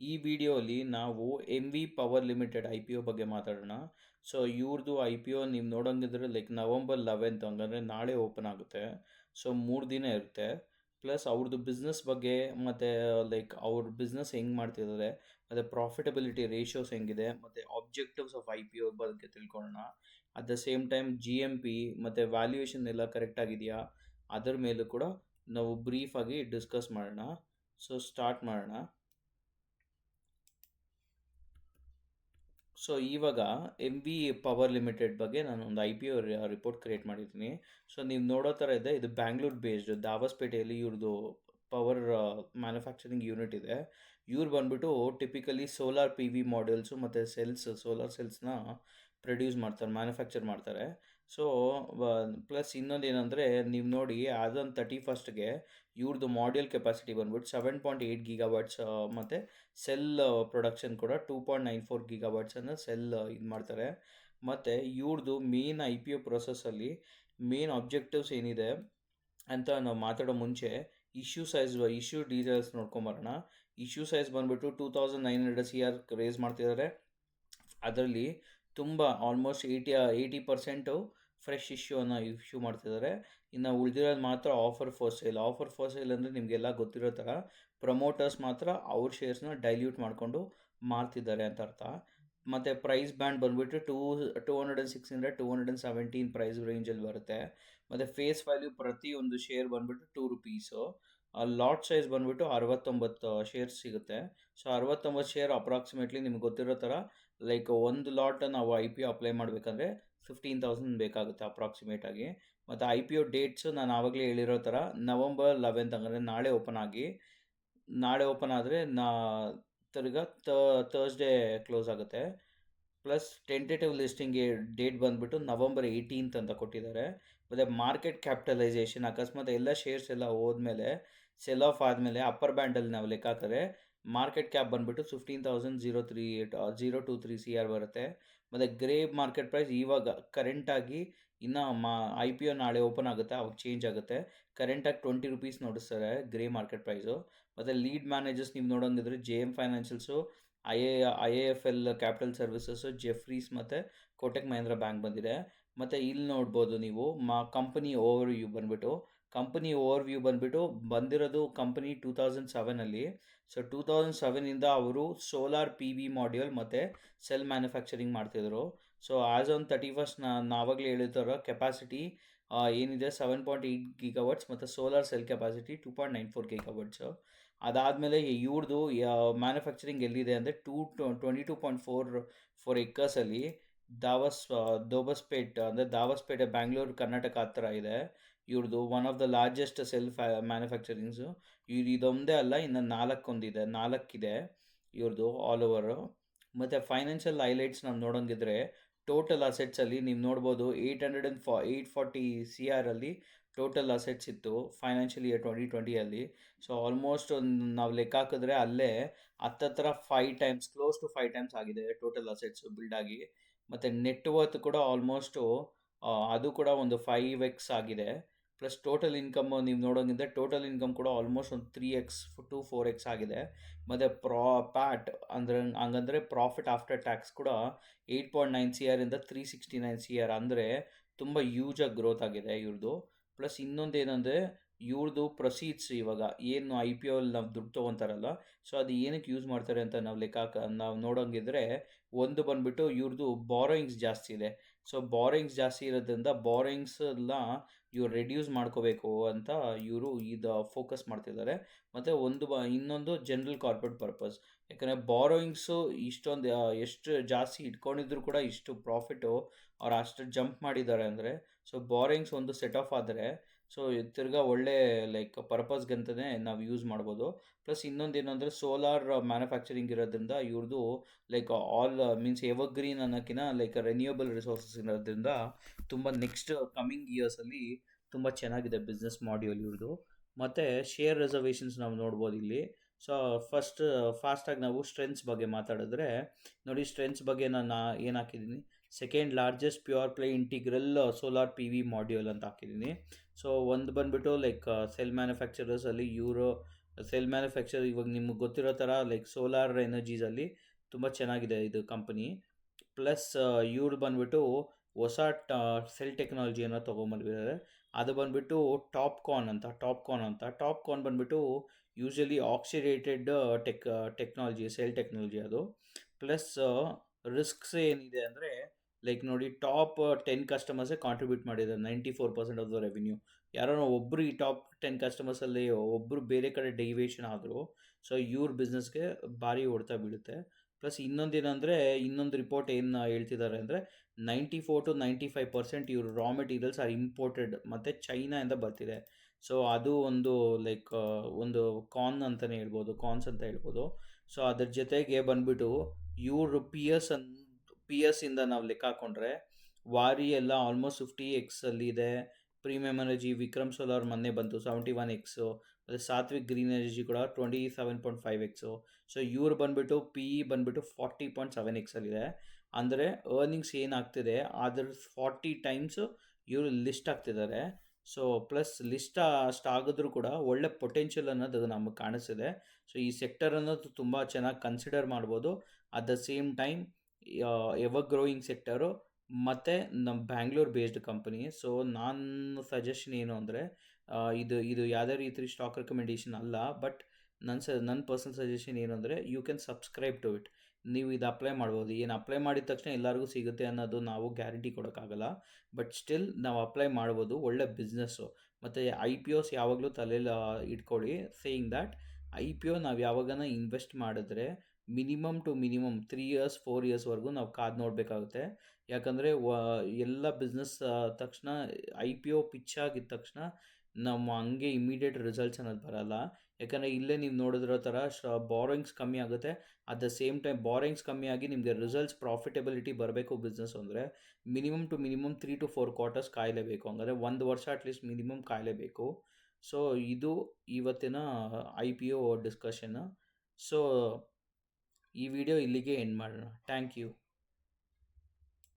ಈ ವಿಡಿಯೋಲಿ ನಾವು M V power limited I P O ಬಗ್ಗೆ ಮಾತಾಡೋಣ. ಸೊ ಇವ್ರದ್ದು ಐ ಪಿ ಒ ನೀವು ನೋಡೋಂಗಿದ್ರೆ ಲೈಕ್ ನವಂಬರ್ ಲೆವೆಂತ್ ಹಂಗಂದ್ರೆ ನಾಳೆ ಓಪನ್ ಆಗುತ್ತೆ. ಸೊ ಮೂರು ದಿನ ಇರುತ್ತೆ. ಪ್ಲಸ್ ಅವ್ರದ್ದು ಬಿಸ್ನೆಸ್ ಬಗ್ಗೆ ಮತ್ತು ಲೈಕ್ ಅವ್ರ ಬಿಸ್ನೆಸ್ ಹೆಂಗೆ ಮಾಡ್ತಿದ್ದಾರೆ ಮತ್ತು ಪ್ರಾಫಿಟಬಿಲಿಟಿ ರೇಷಿಯೋಸ್ ಹೆಂಗಿದೆ, ಮತ್ತು objectives of I P O ಬಗ್ಗೆ ತಿಳ್ಕೊಳ್ಳೋಣ at the same time G M P ಮತ್ತು ವ್ಯಾಲ್ಯೂಯೇಷನ್ ಎಲ್ಲ ಕರೆಕ್ಟ್ ಆಗಿದೆಯಾ, ಅದರ ಮೇಲೂ ಕೂಡ ನಾವು ಬ್ರೀಫಾಗಿ ಡಿಸ್ಕಸ್ ಮಾಡೋಣ. ಸೊ ಸ್ಟಾರ್ಟ್ ಮಾಡೋಣ. ಸೊ ಇವಾಗ ಎಂ ವಿ ಪವರ್ ಲಿಮಿಟೆಡ್ ಬಗ್ಗೆ ನಾನು ಒಂದು I P O report create ಮಾಡಿದ್ದೀನಿ. ಸೊ ನೀವು ನೋಡೋ ಥರ ಇದೆ, ಇದು ಬ್ಯಾಂಗ್ಳೂರ್ ಬೇಸ್ಡ್ ದಾವಸ್ಪೇಟೆಯಲ್ಲಿ ಇವ್ರದ್ದು ಪವರ್ ಮ್ಯಾನುಫ್ಯಾಕ್ಚರಿಂಗ್ ಯೂನಿಟ್ ಇದೆ. ಇವ್ರು ಬಂದ್ಬಿಟ್ಟು typically solar P V models ಮತ್ತು ಸೆಲ್ಸ್ ಸೋಲಾರ್ ಸೆಲ್ಸ್ನ ಪ್ರೊಡ್ಯೂಸ್ ಮಾಡ್ತಾರೆ ಮ್ಯಾನುಫ್ಯಾಕ್ಚರ್ ಮಾಡ್ತಾರೆ. ಸೊ ಪ್ಲಸ್ ಇನ್ನೊಂದು ಏನಂದರೆ ನೀವು ನೋಡಿ ಅದೊಂದು ತರ್ಟಿ ಫಸ್ಟ್ಗೆ ಇವ್ರದ್ದು ಮಾಡ್ಯೂಲ್ ಕೆಪಾಸಿಟಿ ಬಂದ್ಬಿಟ್ಟು ಸೆವೆನ್ ಪಾಯಿಂಟ್ ಏಯ್ಟ್ ಗೀಗಾವಾಟ್ಸ್ ಮತ್ತು ಸೆಲ್ ಪ್ರೊಡಕ್ಷನ್ ಕೂಡ ಟೂ ಪಾಯಿಂಟ್ ನೈನ್ ಫೋರ್ ಗೀಗಾವಾಟ್ಸನ್ನು ಸೆಲ್ ಇದು ಮಾಡ್ತಾರೆ. ಮತ್ತು ಇವ್ರದ್ದು ಮೇನ್ ಐ ಪಿ ಒ ಪ್ರೊಸೆಸ್ಸಲ್ಲಿ ಮೇನ್ ಆಬ್ಜೆಕ್ಟಿವ್ಸ್ ಏನಿದೆ ಅಂತ ನಾವು ಮಾತಾಡೋ ಮುಂಚೆ ಇಶ್ಯೂ ಸೈಜ್ ಇಶ್ಯೂ ಡೀಟೇಲ್ಸ್ ನೋಡ್ಕೊಂಬರೋಣ ಇಶ್ಯೂ ಸೈಜ್ ಬಂದುಬಿಟ್ಟು two thousand nine hundred C R raise ಮಾಡ್ತಿದ್ದಾರೆ ಅದರಲ್ಲಿ ತುಂಬ almost eighty eighty percent fresh ಇಶ್ಯೂನ issue ಮಾಡ್ತಿದ್ದಾರೆ ಇನ್ನು ಉಳಿದಿರೋದು ಮಾತ್ರ offer for sale offer for sale ಅಂದರೆ ನಿಮಗೆಲ್ಲ ಗೊತ್ತಿರೋ ಥರ ಪ್ರಮೋಟರ್ಸ್ ಮಾತ್ರ ಅವ್ರ ಶೇರ್ಸ್ನ ಡೈಲ್ಯೂಟ್ ಮಾಡಿಕೊಂಡು ಮಾರ್ತಿದ್ದಾರೆ ಅಂತ ಅರ್ಥ. ಮತ್ತು ಪ್ರೈಸ್ ಬ್ಯಾಂಡ್ ಬಂದುಬಿಟ್ಟು two two hundred and six hundred two hundred and seventeen price ರೇಂಜಲ್ಲಿ ಬರುತ್ತೆ. ಮತ್ತು ಫೇಸ್ ವ್ಯಾಲ್ಯೂ ಪ್ರತಿ ಒಂದು ಶೇರ್ ಬಂದುಬಿಟ್ಟು ಟೂ ರುಪೀಸು ಲಾಟ್ ಸೈಜ್ ಬಂದುಬಿಟ್ಟು ಅರವತ್ತೊಂಬತ್ತು ಶೇರ್ಸ್ ಸಿಗುತ್ತೆ. ಸೊ ಅರವತ್ತೊಂಬತ್ತು ಶೇರ್ ಅಪ್ರಾಕ್ಸಿಮೇಟ್ಲಿ ನಿಮ್ಗೆ ಗೊತ್ತಿರೋ ಥರ ಲೈಕ್ ಒಂದು ಲಾಟ್ ನಾವು ಐ ಪಿ ಅಪ್ಲೈ ಮಾಡಬೇಕಂದ್ರೆ ಫಿಫ್ಟೀನ್ ತೌಸಂಡ್ ಬೇಕಾಗುತ್ತೆ ಅಪ್ರಾಕ್ಸಿಮೇಟಾಗಿ ಮತ್ತು ಐ ಪಿ ಒ ಡೇಟ್ಸು ನಾನು ಆವಾಗಲೇ ಹೇಳಿರೋ ಥರ ನವಂಬರ್ ಲೆವೆಂತ್ ಅಂದರೆ ನಾಳೆ ಓಪನ್ ಆಗಿ. ನಾಳೆ ಓಪನ್ ಆದರೆ ನಾ ತಿರ್ಗಾ ಥರ್ಸ್ಡೇ ಕ್ಲೋಸ್ ಆಗುತ್ತೆ. ಪ್ಲಸ್ ಟೆಂಟೇಟಿವ್ ಲಿಸ್ಟಿಂಗ್ಗೆ ಡೇಟ್ ಬಂದುಬಿಟ್ಟು ನವಂಬರ್ ಏಯ್ಟೀನ್ತ್ ಅಂತ ಕೊಟ್ಟಿದ್ದಾರೆ. ಮತ್ತು ಮಾರ್ಕೆಟ್ ಕ್ಯಾಪಿಟಲೈಸೇಷನ್ ಅಕಸ್ಮಾತ್ ಎಲ್ಲ ಶೇರ್ಸ್ ಎಲ್ಲ ಹೋದ್ಮೇಲೆ ಸೆಲ್ ಆಫ್ ಆದಮೇಲೆ ಅಪ್ಪರ್ ಬ್ಯಾಂಡಲ್ಲಿ ನಾವು ಲೆಕ್ಕ ಹಾಕಿದ್ರೆ ಮಾರ್ಕೆಟ್ ಕ್ಯಾಪ್ ಬಂದುಬಿಟ್ಟು fifteen thousand zero three eight zero two three C R ಬರುತ್ತೆ. ಮತ್ತು ಗ್ರೇ ಮಾರ್ಕೆಟ್ ಪ್ರೈಸ್ ಇವಾಗ ಕರೆಂಟಾಗಿ ಇನ್ನು ಮಾ ಐ ಪಿ ಒ ನಾಳೆ ಓಪನ್ ಆಗುತ್ತೆ, ಅವಾಗ ಚೇಂಜ್ ಆಗುತ್ತೆ. ಕರೆಂಟಾಗಿ ಟ್ವೆಂಟಿ ರುಪೀಸ್ ನೋಡಿಸ್ತಾರೆ ಗ್ರೇ ಮಾರ್ಕೆಟ್ ಪ್ರೈಸು ಮತ್ತು ಲೀಡ್ ಮ್ಯಾನೇಜರ್ಸ್ ನೀವು ನೋಡೋಂಗಿದ್ರೆ J M financials I A I A F L capital services Jefferies ಮತ್ತು ಕೋಟೆಕ್ ಮಹೇಂದ್ರ ಬ್ಯಾಂಕ್ ಬಂದಿದೆ. ಮತ್ತು ಇಲ್ಲಿ ನೋಡ್ಬೋದು ನೀವು, ಮಾ ಕಂಪನಿ ಓವರ್ ವ್ಯೂ ಬಂದುಬಿಟ್ಟು ಕಂಪನಿ ಓವರ್ ವ್ಯೂ ಬಂದುಬಿಟ್ಟು ಬಂದಿರೋದು ಕಂಪನಿ ಟೂ ತೌಸಂಡ್ ಸೆವೆನಲ್ಲಿ ಸೊ ಟೂ ತೌಸಂಡ್ ಸೆವೆನಿಂದ ಅವರು ಸೋಲಾರ್ ಪಿ ವಿ ಮಾಡ್ಯೂಲ್ ಮತ್ತು ಸೆಲ್ ಮ್ಯಾನುಫ್ಯಾಕ್ಚರಿಂಗ್ ಮಾಡ್ತಿದ್ರು. So as on thirty first ನಾನು ಆವಾಗಲೇ ಹೇಳಿದಾರ ಕೆಪಾಸಿಟಿ ಏನಿದೆ ಸೆವೆನ್ ಪಾಯಿಂಟ್ ಏಯ್ಟ್ ಗೀಗಾವಟ್ಸ್ ಮತ್ತು solar cell capacity two point nine four gigawatts ಅದಾದಮೇಲೆ ಇವ್ರದ್ದು ಮ್ಯಾನುಫ್ಯಾಕ್ಚರಿಂಗ್ ಎಲ್ಲಿದೆ ಅಂದರೆ two twenty two point four four ಎಕ್ಕರ್ಸಲ್ಲಿ ದಾವಸ್ ದೋಬಸ್ಪೇಟ್, ಅಂದರೆ ದಾವಸ್ಪೇಟೆ, ಬ್ಯಾಂಗ್ಳೂರು, ಕರ್ನಾಟಕ ಹತ್ರ ಇದೆ. ಇವ್ರದ್ದು one of the largest self manufacturings ಇವ್ರು ಇದೊಂದೇ ಅಲ್ಲ, ಇನ್ನು ನಾಲ್ಕೊಂದಿದೆ. ನಾಲ್ಕಿದೆ ಇವ್ರದ್ದು ಆಲ್ ಓವರು ಮತ್ತು ಫೈನಾನ್ಷಿಯಲ್ ಹೈಲೈಟ್ಸ್ ನಾವು ನೋಡೋಂಗಿದ್ರೆ ಟೋಟಲ್ ಅಸೆಟ್ಸಲ್ಲಿ ನೀವು ನೋಡ್ಬೋದು ಏಯ್ಟ್ ಹಂಡ್ರೆಡ್ ಆ್ಯಂಡ್ ಫಾ ಏಯ್ಟ್ ಫಾರ್ಟಿ ಸಿ ಆರಲ್ಲಿ ಟೋಟಲ್ ಅಸೆಟ್ಸ್ ಇತ್ತು ಫೈನಾನ್ಷಿಯಲ್ ಇಯರ್ ಟ್ವೆಂಟಿ ಟ್ವೆಂಟಿಯಲ್ಲಿ ಸೊ ಆಲ್ಮೋಸ್ಟ್ ಒಂದು, ನಾವು ಲೆಕ್ಕ ಹಾಕಿದ್ರೆ ಅಲ್ಲೇ ಹತ್ತತ್ರ five times close to five times ಆಗಿದೆ ಟೋಟಲ್ ಅಸೆಟ್ಸ್ ಬಿಲ್ಡ್ ಆಗಿ. ಮತ್ತು ನೆಟ್ವರ್ತ್ ಕೂಡ ಆಲ್ಮೋಸ್ಟು ಅದು ಕೂಡ ಒಂದು ಫೈವ್ ಎಕ್ಸ್ ಆಗಿದೆ. ಪ್ಲಸ್ ಟೋಟಲ್ ಇನ್ಕಮ್ ನೀವು ನೋಡೋಂಗಿದ್ರೆ ಟೋಟಲ್ ಇನ್ಕಮ್ ಕೂಡ ಆಲ್ಮೋಸ್ಟ್ ಒಂದು three X to four X ಆಗಿದೆ. ಮತ್ತು ಪ್ರಾ, ಪ್ಯಾಟ್ ಅಂದರೆ ಹಂಗಂದರೆ ಪ್ರಾಫಿಟ್ ಆಫ್ಟರ್ ಟ್ಯಾಕ್ಸ್ ಕೂಡ eight point nine C ಆರಿಂದ three sixty nine C R ಅಂದರೆ ತುಂಬ ಯೂಜಾಗಿ ಗ್ರೋತ್ ಆಗಿದೆ ಇವ್ರದ್ದು ಪ್ಲಸ್ ಇನ್ನೊಂದು ಏನಂದರೆ ಇವ್ರದ್ದು ಪ್ರೊಸೀಡ್ಸ್ ಇವಾಗ ಏನು ಐ ಪಿ ಓಲ್ಲಿ ನಾವು ದುಡ್ಡು ತೊಗೊತಾರಲ್ಲ ಸೊ ಅದು ಏನಕ್ಕೆ ಯೂಸ್ ಮಾಡ್ತಾರೆ ಅಂತ ನಾವು ಲೆಕ್ಕ, ನಾವು ನೋಡೋಂಗಿದ್ರೆ ಒಂದು ಬಂದುಬಿಟ್ಟು ಇವ್ರದ್ದು ಬಾರೋಯಿಂಗ್ಸ್ ಜಾಸ್ತಿ ಇದೆ. ಸೊ ಬಾರಿಂಗ್ಸ್ ಜಾಸ್ತಿ ಇರೋದ್ರಿಂದ ಬಾರಿಂಗ್ಸ್ ಎಲ್ಲ ಇವ್ರು ರೆಡ್ಯೂಸ್ ಮಾಡ್ಕೋಬೇಕು ಅಂತ ಇವರು ಇದು ಫೋಕಸ್ ಮಾಡ್ತಿದ್ದಾರೆ. ಮತ್ತು ಒಂದು ಇನ್ನೊಂದು ಜನರಲ್ ಕಾರ್ಪೊರೇಟ್ ಪರ್ಪಸ್ ಯಾಕಂದರೆ ಬಾರೋಯಿಂಗ್ಸು ಇಷ್ಟೊಂದು ಎಷ್ಟು ಜಾಸ್ತಿ ಇಟ್ಕೊಂಡಿದ್ರು ಕೂಡ ಇಷ್ಟು ಪ್ರಾಫಿಟು ಅವ್ರು ಅಷ್ಟು ಜಂಪ್ ಮಾಡಿದ್ದಾರೆ ಅಂದರೆ ಸೊ ಬೋರಿಂಗ್ಸ್ ಒಂದು ಸೆಟ್ ಆಫ್ ಆದರೆ ಸೊ ತಿರ್ಗಾ ಒಳ್ಳೆ ಲೈಕ್ ಪರ್ಪಸ್ಗಂತಲೇ ನಾವು ಯೂಸ್ ಮಾಡ್ಬೋದು. ಪ್ಲಸ್ ಇನ್ನೊಂದು ಏನಂದರೆ ಸೋಲಾರ್ ಮ್ಯಾನುಫ್ಯಾಕ್ಚರಿಂಗ್ ಇರೋದ್ರಿಂದ ಇವ್ರದ್ದು ಲೈಕ್ ಆಲ್ ಮೀನ್ಸ್ ಎವರ್ಗ್ರೀನ್ ಅನ್ನೋಕ್ಕಿಂತ ಲೈಕ್ ರೆನ್ಯೂಯಬಲ್ ರಿಸೋರ್ಸಸ್ ಇರೋದ್ರಿಂದ ತುಂಬ ನೆಕ್ಸ್ಟ್ ಕಮ್ಮಿಂಗ್ ಇಯರ್ಸಲ್ಲಿ ತುಂಬ ಚೆನ್ನಾಗಿದೆ ಬಿಸ್ನೆಸ್ ಮಾಡ್ಯೂಲ್ ಇವ್ರದ್ದು ಮತ್ತು ಶೇರ್ ರಿಸರ್ವೇಷನ್ಸ್ ನಾವು ನೋಡ್ಬೋದು ಇಲ್ಲಿ. ಸೊ ಫಸ್ಟ್ ಫಾಸ್ಟಾಗಿ ನಾವು ಸ್ಟ್ರೆಂತ್ಸ್ ಬಗ್ಗೆ ಮಾತಾಡಿದ್ರೆ, ನೋಡಿ ಸ್ಟ್ರೆಂತ್ಸ್ ಬಗ್ಗೆ ನಾನು ಏನು ಹಾಕಿದ್ದೀನಿ? Second largest pure play integral solar P V module ಅಂತ ಹಾಕಿದ್ದೀನಿ. ಸೊ ಒಂದು ಬಂದುಬಿಟ್ಟು ಲೈಕ್ ಸೆಲ್ ಮ್ಯಾನುಫ್ಯಾಕ್ಚರರ್ಸಲ್ಲಿ ಯೂರೋ ಸೆಲ್ ಮ್ಯಾನುಫ್ಯಾಕ್ಚರ್ ಇವಾಗ ನಿಮ್ಗೆ ಗೊತ್ತಿರೋ ಥರ ಲೈಕ್ ಸೋಲಾರ್ ಎನರ್ಜೀಸಲ್ಲಿ ತುಂಬ ಚೆನ್ನಾಗಿದೆ ಇದು ಕಂಪನಿ ಪ್ಲಸ್ ಇವ್ರು ಬಂದುಬಿಟ್ಟು ಹೊಸ ಸೆಲ್ ಟೆಕ್ನಾಲಜಿಯನ್ನು ತೊಗೊಂಬಂದಿದ್ದಾರೆ. ಅದು ಬಂದುಬಿಟ್ಟು ಟಾಪ್ ಕಾನ್ ಅಂತ ಟಾಪ್ ಕಾನ್ ಅಂತ. ಟಾಪ್ ಕಾನ್ ಬಂದುಬಿಟ್ಟು usually oxidated tech technology cell technology ಅದು. ಪ್ಲಸ್ ರಿಸ್ಕ್ಸ್ ಏನಿದೆ ಅಂದರೆ ಲೈಕ್ ನೋಡಿ ಟಾಪ್ ಟೆನ್ ಕಸ್ಟಮರ್ಸೇ ಕಾಂಟ್ರಿಬ್ಯೂಟ್ ಮಾಡಿದ್ದಾರೆ ninety four percent of the revenue ಯಾರೋ ಒಬ್ಬರು ಈ ಟಾಪ್ ಟೆನ್ ಕಸ್ಟಮರ್ಸಲ್ಲಿ ಒಬ್ಬರು ಬೇರೆ ಕಡೆ ಡೈವೇಷನ್ ಆದರು ಸೊ ಇವ್ರ ಬಿಸ್ನೆಸ್ಗೆ ಭಾರಿ ಹೊಡ್ತಾ ಬೀಳುತ್ತೆ. ಪ್ಲಸ್ ಇನ್ನೊಂದೇನಂದರೆ ಇನ್ನೊಂದು ರಿಪೋರ್ಟ್ ಏನು ಹೇಳ್ತಿದ್ದಾರೆ ಅಂದರೆ ninety four to ninety five percent ಇವರು ರಾ ಮೆಟೀರಿಯಲ್ಸ್ ಆರ್ ಇಂಪೋರ್ಟೆಡ್ ಮತ್ತು ಚೈನಾಯಿಂದ ಬರ್ತಿದೆ. ಸೊ ಅದು ಒಂದು ಲೈಕ್ ಒಂದು ಕಾನ್ ಅಂತಲೇ ಹೇಳ್ಬೋದು ಕಾನ್ಸ್ ಅಂತ ಹೇಳ್ಬೋದು. ಸೊ ಅದ್ರ ಜೊತೆಗೆ ಬಂದ್ಬಿಟ್ಟು, ಇವರು P S and P S ಇಂದ ನಾವು ಲೆಕ್ಕ ಹಾಕೊಂಡ್ರೆ, ವಾರಿ ಎಲ್ಲ ಆಲ್ಮೋಸ್ಟ್ ಫಿಫ್ಟಿ ಎಕ್ಸಲ್ಲಿ ಇದೆ. ಪ್ರೀಮಿಯಮ್ ಎನರ್ಜಿ ವಿಕ್ರಮ್ ಸೋಲಾರ್ ಮೊನ್ನೆ ಬಂತು ಸೆವೆಂಟಿ ಒನ್ ಎಕ್ಸು ಮತ್ತು ಸಾತ್ವಿಕ್ ಗ್ರೀನ್ ಎನರ್ಜಿ ಕೂಡ twenty seven point five X so ಇವ್ರು ಬಂದುಬಿಟ್ಟು ಪಿ ಇ ಬಂದುಬಿಟ್ಟು ಫಾರ್ಟಿ ಪಾಯಿಂಟ್ ಸೆವೆನ್ ಎಕ್ಸಲ್ಲಿದೆ ಅಂದರೆ ಅರ್ನಿಂಗ್ಸ್ ಏನಾಗ್ತಿದೆ ಅದ್ರ ಫಾರ್ಟಿ ಟೈಮ್ಸು ಇವರು ಲಿಸ್ಟ್ ಆಗ್ತಿದ್ದಾರೆ ಸೊ ಪ್ಲಸ್ ಲಿಸ್ಟ್ ಅಷ್ಟು ಆಗಿದ್ರೂ ಕೂಡ ಒಳ್ಳೆ ಪೊಟೆನ್ಷಿಯಲ್ ಅನ್ನೋದು ನಮಗೆ ಕಾಣಿಸಿದೆ ಸೊ ಈ ಸೆಕ್ಟರ್ ಅನ್ನೋದು ತುಂಬ ಚೆನ್ನಾಗಿ ಕನ್ಸಿಡರ್ ಮಾಡ್ಬೋದು. At the same time ever growing sector ಮತ್ತು ನಮ್ಮ ಬ್ಯಾಂಗ್ಳೂರ್ ಬೇಸ್ಡ್ ಕಂಪನಿ ಸೊ ನಾನು ಸಜೆಷನ್ ಏನು ಅಂದರೆ ಇದು ಇದು ಯಾವುದೇ ರೀತಿ ಸ್ಟಾಕ್ ರೆಕಮೆಂಡೇಷನ್ ಅಲ್ಲ ಬಟ್ ನನ್ನ ಸ ನನ್ನ ಪರ್ಸನಲ್ ಸಜೆಷನ್ ಏನು ಅಂದರೆ you can subscribe to it ನೀವು ಇದು ಅಪ್ಲೈ ಮಾಡ್ಬೋದು. ಏನು ಅಪ್ಲೈ ಮಾಡಿದ ತಕ್ಷಣ ಎಲ್ಲರಿಗೂ ಸಿಗುತ್ತೆ ಅನ್ನೋದು ನಾವು ಗ್ಯಾರಂಟಿ ಕೊಡೋಕ್ಕಾಗಲ್ಲ. ಬಟ್ ಸ್ಟಿಲ್ ನಾವು ಅಪ್ಲೈ ಮಾಡ್ಬೋದು. ಒಳ್ಳೆ ಬಿಸ್ನೆಸ್ಸು ಮತ್ತು ಐ ಪಿ ಒಸ್ ಯಾವಾಗಲೂ ತಲೆಯಲ್ಲಿ ಇಟ್ಕೊಳ್ಳಿ. Saying that I P O ನಾವು ಯಾವಾಗನ ಇನ್ವೆಸ್ಟ್ ಮಾಡಿದ್ರೆ minimum to minimum three years four ಇಯರ್ಸ್ವರೆಗೂ ನಾವು ಕಾದು ನೋಡಬೇಕಾಗುತ್ತೆ. ಯಾಕಂದರೆ ಎಲ್ಲ ಬಿಸ್ನೆಸ್ ತಕ್ಷಣ ಐ ಪಿ ಓ ಪಿಚ್ ಆಗಿದ ತಕ್ಷಣ ನಮ್ಮ ಹಂಗೆ ಇಮಿಡಿಯೇಟ್ ರಿಸಲ್ಟ್ಸ್ ಅನ್ನೋದು ಬರಲ್ಲ. ಯಾಕಂದರೆ ಇಲ್ಲೇ ನೀವು ನೋಡಿದ್ರೋ ಥರ ಶ ಬಾರೋಯಿಂಗ್ಸ್ ಕಮ್ಮಿ ಆಗುತ್ತೆ. At the same time borrowings ಕಮ್ಮಿ ಆಗಿ ನಿಮಗೆ ರಿಸಲ್ಟ್ಸ್ ಪ್ರಾಫಿಟಬಿಲಿಟಿ ಬರಬೇಕು ಬಿಸ್ನೆಸ್ ಅಂದರೆ minimum to minimum three to four quarters ಕಾಯಲೇಬೇಕು. ಹಂಗಾದ್ರೆ ಒಂದು ವರ್ಷ ಅಟ್ಲೀಸ್ಟ್ ಮಿನಿಮಮ್ ಕಾಯಲೇಬೇಕು. ಸೊ ಇದು ಇವತ್ತಿನ I P O discussion so ಈ ವಿಡಿಯೋ ಇಲ್ಲಿಗೆ ಎಂಡ್ ಮಾಡೋಣ. Thank you